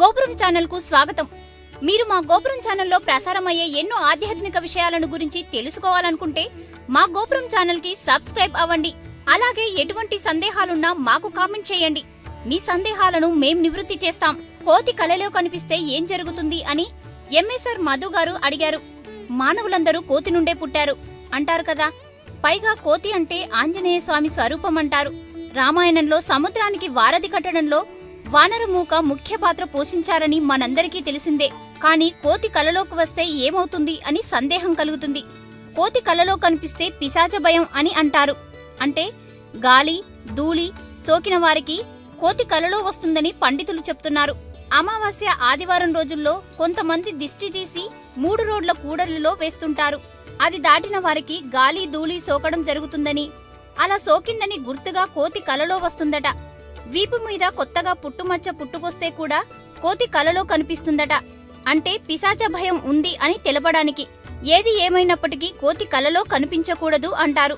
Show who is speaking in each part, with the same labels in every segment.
Speaker 1: గోపురం ఛానల్కు స్వాగతం. మీరు మా గోపురం ఛానల్లో ప్రసారమయ్యే ఎన్నో ఆధ్యాత్మిక విషయాలను గురించి తెలుసుకోవాలనుకుంటే మా గోపురం ఛానల్కి సబ్స్క్రైబ్ అవ్వండి. అలాగే ఎటువంటి సందేహాలున్నా మాకు కామెంట్ చేయండి. మీ సందేహాలను మేం నివృత్తి చేస్తాం. కోతి కలలో కనిపిస్తే ఏం జరుగుతుంది అని ఎంఎస్ఆర్ మధు గారు అడిగారు. మానవులందరూ కోతి నుండే పుట్టారు అంటారు కదా. పైగా కోతి అంటే ఆంజనేయ స్వామి స్వరూపం అంటారు. రామాయణంలో సముద్రానికి వారధి కట్టడంలో వానరమూక ముఖ్య పాత్ర పోషించారని మనందరికీ తెలిసిందే. కానీ కోతి కలలోకి వస్తే ఏమవుతుంది అని సందేహం కలుగుతుంది. కోతి కలలో కనిపిస్తే పిశాచ భయం అని అంటారు. అంటే గాలి ధూళి సోకిన వారికి కోతి కలలో వస్తుందని పండితులు చెప్తున్నారు. అమావాస్య ఆదివారం రోజుల్లో కొంతమంది దిష్టి తీసి మూడు రోడ్ల కూడలిలో వేస్తుంటారు. అది దాటిన వారికి గాలి ధూళి సోకడం జరుగుతుందని అలా సోకిందని గుర్తుగా కోతి కలలో వస్తుందట. వీపు మీద కొత్తగా పుట్టుమచ్చ పుట్టుకొస్తే కూడా కోతి కలలో కనిపిస్తుందట. అంటే పిశాచ భయం ఉంది అని తెలపడానికి. ఏది ఏమైనప్పటికీ కోతి కలలో కనిపించకూడదు అంటారు.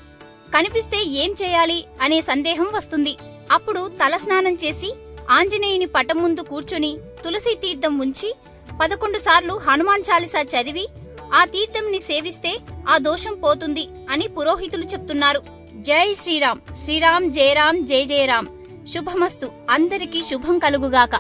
Speaker 1: కనిపిస్తే ఏం చేయాలి అనే సందేహం వస్తుంది. అప్పుడు తలస్నానం చేసి ఆంజనేయుని పటం ముందు కూర్చుని తులసి తీర్థం ఉంచి పదకొండు సార్లు హనుమాన్ చాలీసా చదివి ఆ తీర్థంని సేవిస్తే ఆ దోషం పోతుంది అని పురోహితులు చెప్తున్నారు. జై శ్రీరామ్. శ్రీరామ్ జయరామ్ జయ జయరామ్. శుభమస్తు. అందరికీ శుభం కలుగుగాక.